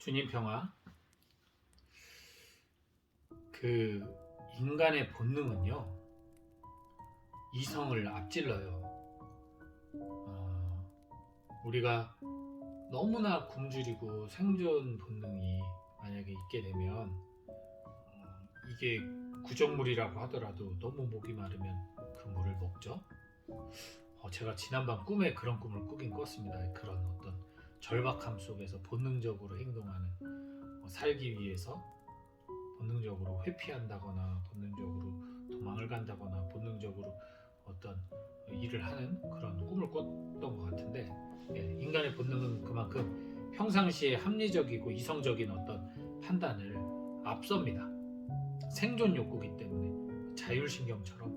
주님 평화. 그 인간의 본능은요 이성을 앞질러요. 어, 우리가 너무나 굶주리고 생존 본능이 만약에 있게 되면 어, 이게 구정물이라고 하더라도 너무 목이 마르면 그 물을 먹죠. 어, 제가 지난밤 꿈에 그런 꿈을 꾸긴 꿨습니다. 그런 어떤 절박함 속에서 본능적으로 행동하는 어, 살기 위해서 본능적으로 회피한다거나 본능적으로 도망을 간다거나 본능적으로 어떤 일을 하는 그런 꿈을 꿨던 것 같은데 예, 인간의 본능은 그만큼 평상시에 합리적이고 이성적인 어떤 판단을 앞섭니다. 생존 욕구기 때문에 자율신경처럼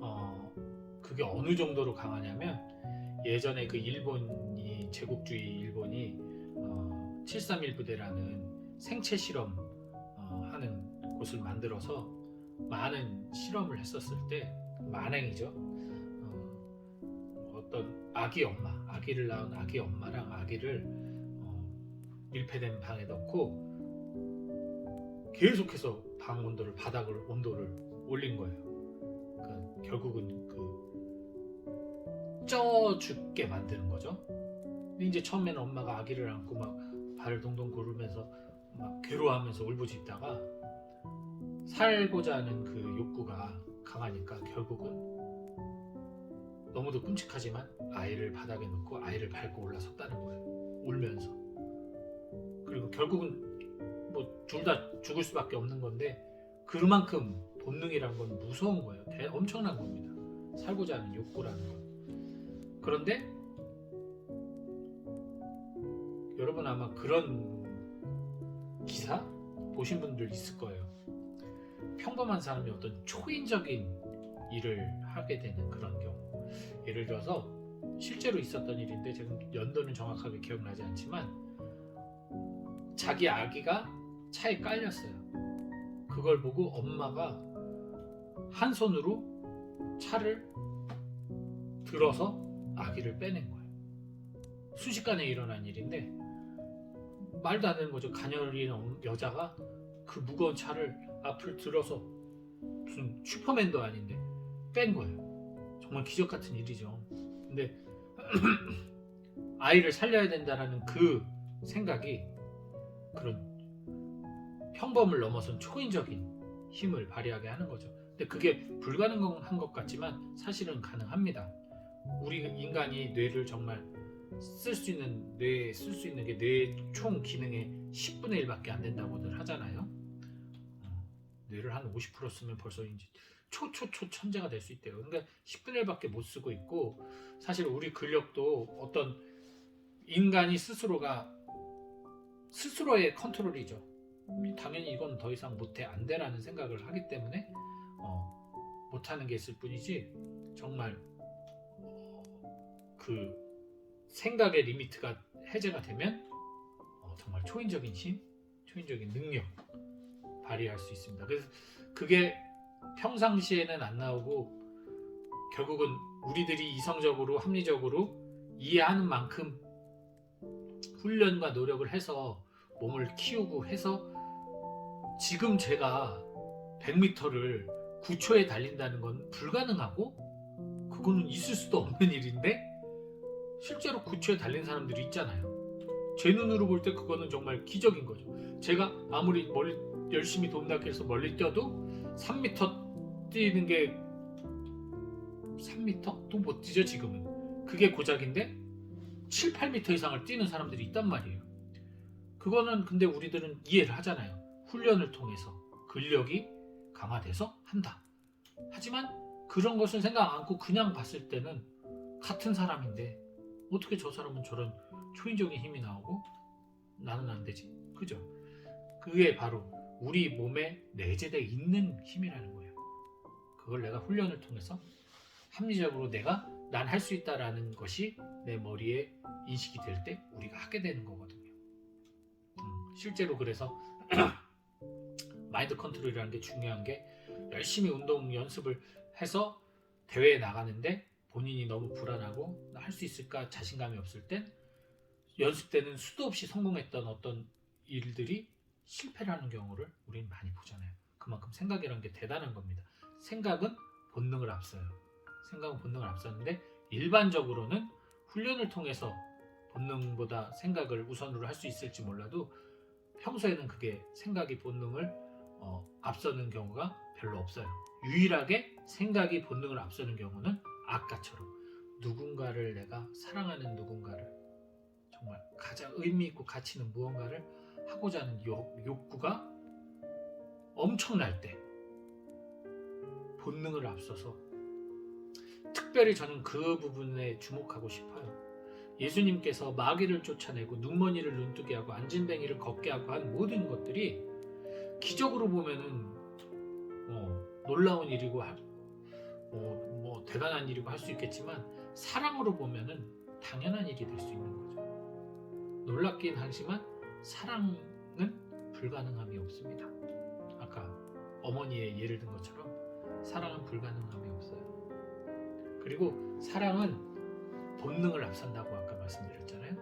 어, 그게 어느 정도로 강하냐면 예전에 그 일본이 제국주의 일본이 어, 731 부대라는 생체 실험 어, 하는 곳을 만들어서 많은 실험을 했었을 때 만행이죠. 어, 어떤 아기 엄마, 아기를 낳은 아기 엄마랑 아기를 어, 밀폐된 방에 넣고 계속해서 방 온도를 바닥을 온도를 올린 거예요. 그러니까 결국은 그 쪄 죽게 만드는 거죠. 이제 처음에는 엄마가 아기를 안고 막 발을 동동 구르면서 막 괴로워하면서 울부짖다가 살고자 하는 그 욕구가 강하니까 결국은 너무도 끔찍하지만 아이를 바닥에 놓고 아이를 밟고 올라섰다는 거예요. 울면서. 그리고 결국은 뭐 둘 다 죽을 수밖에 없는 건데 그만큼 본능이란 건 무서운 거예요. 대- 엄청난 겁니다. 살고자 하는 욕구라는 건. 그런데 여러분 아마 그런 기사 보신 분들 있을 거예요. 평범한 사람이 어떤 초인적인 일을 하게 되는 그런 경우. 예를 들어서 실제로 있었던 일인데 지금 연도는 정확하게 기억나지 않지만 자기 아기가 차에 깔렸어요. 그걸 보고 엄마가 한 손으로 차를 들어서 아기를 빼낸 거예요. 순식간에 일어난 일인데 말도 안 되는 거죠. 가녀린 엄- 여자가 그 무거운 차를 앞을 들어서 무슨 슈퍼맨도 아닌데 뺀 거예요. 정말 기적 같은 일이죠. 근데 아이를 살려야 된다라는 그 생각이 그런 평범을 넘어선 초인적인 힘을 발휘하게 하는 거죠. 근데 그게 불가능한 것 같지만 사실은 가능합니다. 우리 인간이 뇌를 정말 쓸 수 있는 뇌쓸수 있는 게 뇌 총 기능의 10분의 1밖에 안 된다고들 하잖아요. 어, 뇌를 한 50% 쓰면 벌써 이제 초초초 천재가 될 수 있대요. 그러니까 10분의 1밖에 못 쓰고 있고 사실 우리 근력도 어떤 인간이 스스로가 스스로의 컨트롤이죠. 음, 당연히 이건 더 이상 못해 안 돼라는 생각을 하기 때문에 어, 못하는 게 있을 뿐이지 정말 어, 그 생각의 리미트가 해제가 되면 어, 정말 초인적인 힘, 초인적인 능력 발휘할 수 있습니다. 그래서 그게 평상시에는 안 나오고 결국은 우리들이 이성적으로 합리적으로 이해하는 만큼 훈련과 노력을 해서 몸을 키우고 해서 지금 제가 100m를 9초에 달린다는 건 불가능하고 그거는 있을 수도 없는 일인데 실제로 9초에 달린 사람들이 있잖아요. 제 눈으로 볼 때 그거는 정말 기적인 거죠. 제가 아무리 멀리 열심히 돈다고 해서 멀리 뛰어도 3m 뛰는 게 3m? 또 못 뛰죠 지금은. 그게 고작인데 7, 8m 이상을 뛰는 사람들이 있단 말이에요. 그거는 근데 우리들은 이해를 하잖아요. 훈련을 통해서 근력이 강화돼서 한다. 하지만 그런 것을 생각 않고 그냥 봤을 때는 같은 사람인데 어떻게 저 사람은 저런 초인적인 힘이 나오고 나는 안 되지? 그죠? 그게 바로 우리 몸에 내재되어 있는 힘이라는 거예요. 그걸 내가 훈련을 통해서 합리적으로 내가 난 할 수 있다라는 것이 내 머리에 인식이 될 때 우리가 하게 되는 거거든요. 음, 실제로 그래서 마인드 컨트롤이라는 게 중요한 게 열심히 운동 연습을 해서 대회에 나가는데 본인이 너무 불안하고 할 수 있을까 자신감이 없을 땐 연습 때는 수도 없이 성공했던 어떤 일들이 실패를 하는 경우를 우리는 많이 보잖아요. 그만큼 생각이라는 게 대단한 겁니다. 생각은 본능을 앞서요. 생각은 본능을 앞서는데 일반적으로는 훈련을 통해서 본능보다 생각을 우선으로 할 수 있을지 몰라도 평소에는 그게 생각이 본능을 어, 앞서는 경우가 별로 없어요. 유일하게 생각이 본능을 앞서는 경우는 아까처럼 누군가를 내가 사랑하는 누군가를 정말 가장 의미 있고 가치 있는 무언가를 하고자 하는 욕, 욕구가 엄청날 때 본능을 앞서서 특별히 저는 그 부분에 주목하고 싶어요. 예수님께서 마귀를 쫓아내고 눈머니를 눈뜨게 하고 안진뱅이를 걷게 하고 한 모든 것들이 기적으로 보면은 어, 놀라운 일이고 할- 어, 뭐 대단한 일이고 할 수 있겠지만 사랑으로 보면은 당연한 일이 될 수 있는 거죠. 놀랍긴 하지만 사랑은 불가능함이 없습니다. 아까 어머니의 예를 든 것처럼 사랑은 불가능함이 없어요. 그리고 사랑은 본능을 앞선다고 아까 말씀드렸잖아요.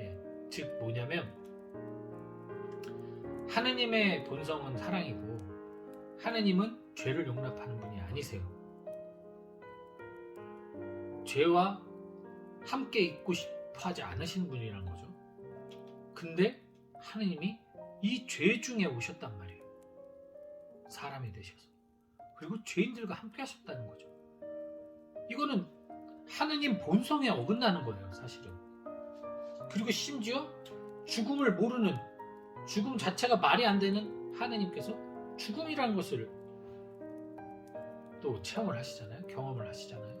예. 즉 뭐냐면 하느님의 본성은 사랑이고 하느님은 죄를 용납하는 분이 아니세요. 죄와 함께 있고 싶어 하지 않으시는 분이라는 거죠. 근데 하느님이 이 죄 중에 오셨단 말이에요. 사람이 되셔서. 그리고 죄인들과 함께 하셨다는 거죠. 이거는 하느님 본성에 어긋나는 거예요, 사실은. 그리고 심지어 죽음을 모르는 죽음 자체가 말이 안 되는 하느님께서 죽음이라는 것을 또 체험을 하시잖아요. 경험을 하시잖아요.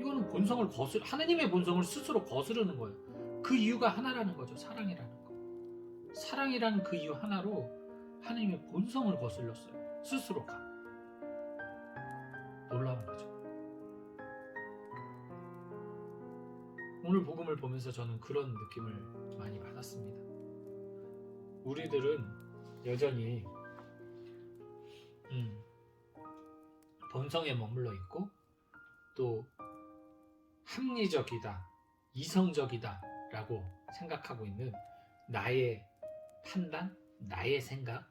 이거는 본성을 거슬 하느님의 본성을 스스로 거스르는 거예요. 그 이유가 하나라는 거죠. 사랑이라는 거. 사랑이라는 그 이유 하나로 하느님의 본성을 거슬렸어요. 스스로가. 놀라운 거죠. 오늘 복음을 보면서 저는 그런 느낌을 많이 받았습니다. 우리들은 여전히 음, 본성에 머물러 있고 또 합리적이다, 이성적이다 라고 생각하고 있는 나의 판단, 나의 생각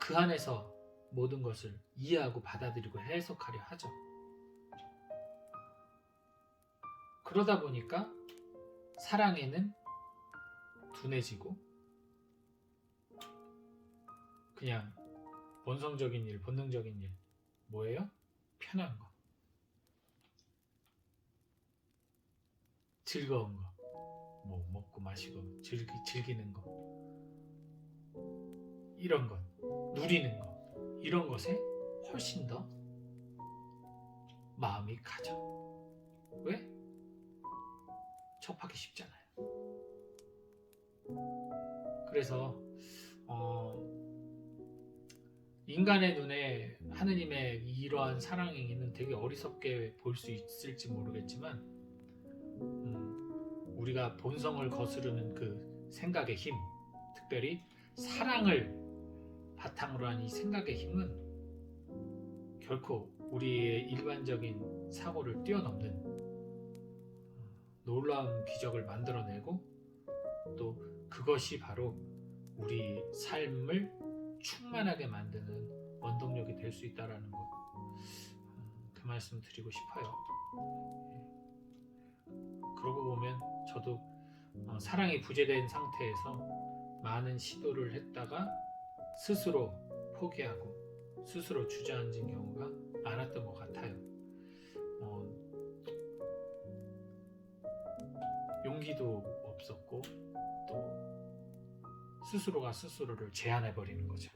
그 안에서 모든 것을 이해하고 받아들이고 해석하려 하죠. 그러다 보니까 사랑에는 둔해지고 그냥 본성적인 일, 본능적인 일 뭐예요? 편한 거 즐거운 거. 뭐 먹고 마시고 즐기, 즐기는 거. 이런 것. 누리는 거 이런 것에 훨씬 더 마음이 가죠. 왜? 접하기 쉽잖아요. 그래서 어, 인간의 눈에 하느님의 이러한 사랑 행위는 되게 어리석게 볼 수 있을지 모르겠지만 음, 우리가 본성을 거스르는 그 생각의 힘, 특별히 사랑을 바탕으로 한 이 생각의 힘은 결코 우리의 일반적인 사고를 뛰어넘는 놀라운 기적을 만들어내고 또 그것이 바로 우리 삶을 충만하게 만드는 원동력이 될 수 있다라는 것. 음, 그 말씀 드리고 싶어요. 저도 어, 사랑이 부재된 상태에서 많은 시도를 했다가 스스로 포기하고 스스로 주저앉은 경우가 많았던 것 같아요. 어, 용기도 없었고 또 스스로가 스스로를 제한해 버리는 거죠.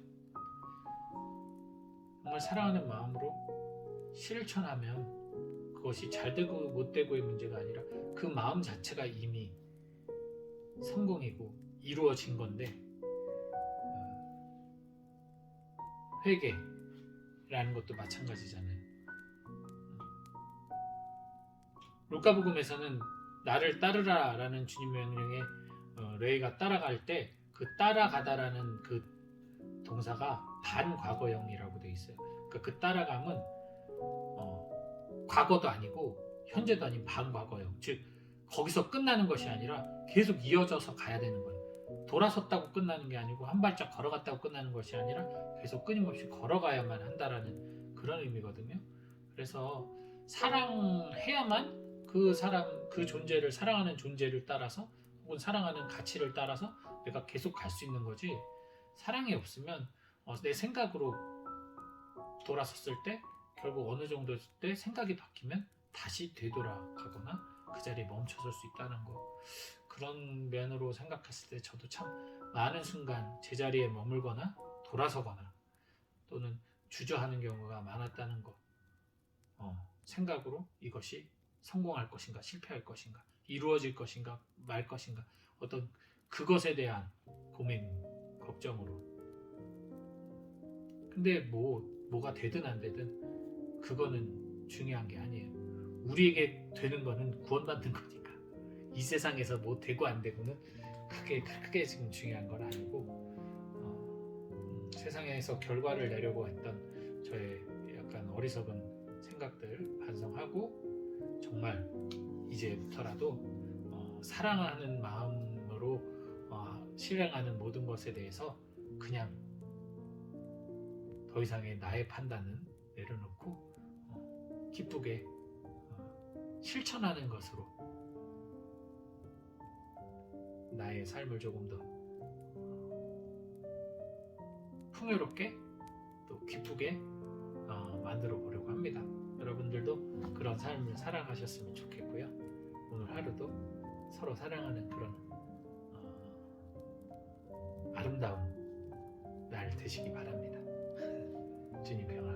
정말 사랑하는 마음으로 실천하면 그것이 잘 되고 못 되고의 문제가 아니라 그 마음 자체가 이미 성공이고 이루어진 건데 어, 회개라는 것도 마찬가지잖아요. 루카복음에서는 나를 따르라라는 주님 명령에 어, 레이가 따라갈 때 그 따라가다라는 그 동사가 반과거형이라고 돼 있어요. 그러니까 그 따라감은 어, 과거도 아니고 현재도 아닌 반과거형. 즉 거기서 끝나는 것이 아니라 계속 이어져서 가야 되는 거예요. 도 돌아섰다고 끝나는 게 아니고 한 발짝 걸어갔다고 끝나는 것이 아니라 계속 끊임없이 걸어가야만 한다라는 그런 의미거든요. 그래서 사랑해야만 그 사람 그 존재를 사랑하는 존재를 따라서 혹은 사랑하는 가치를 따라서 내가 계속 갈 수 있는 거지 사랑이 없으면 어, 내 생각으로 돌아섰을 때 결국 어느 정도 때 생각이 바뀌면 다시 되돌아가거나 그 자리에 멈춰설 수 있다는 거. 그런 면으로 생각했을 때 저도 참 많은 순간 제자리에 머물거나 돌아서거나 또는 주저하는 경우가 많았다는 거. 어, 생각으로 이것이 성공할 것인가 실패할 것인가 이루어질 것인가 말 것인가 어떤 그것에 대한 고민 걱정으로. 근데 뭐 뭐가 되든 안 되든 그거는 중요한 게 아니에요. 우리에게 되는 거는 구원받는 거니까. 이 세상에서 뭐 되고 안 되고는 크게 크게 지금 중요한 건 아니고 어, 음, 세상에서 결과를 내려고 했던 저의 약간 어리석은 생각들 반성하고 정말 이제부터라도 어, 사랑하는 마음으로 어, 실행하는 모든 것에 대해서 그냥 더 이상의 나의 판단은 내려놓고 어, 기쁘게 어, 실천하는 것으로 나의 삶을 조금 더 어, 풍요롭게 또 기쁘게 어, 만들어 보려고 합니다. 여러분들도 그런 삶을 살아가셨으면 좋겠고요. 오늘 하루도 서로 사랑하는 그런 어, 아름다운 날 되시기 바랍니다. 주님 평안.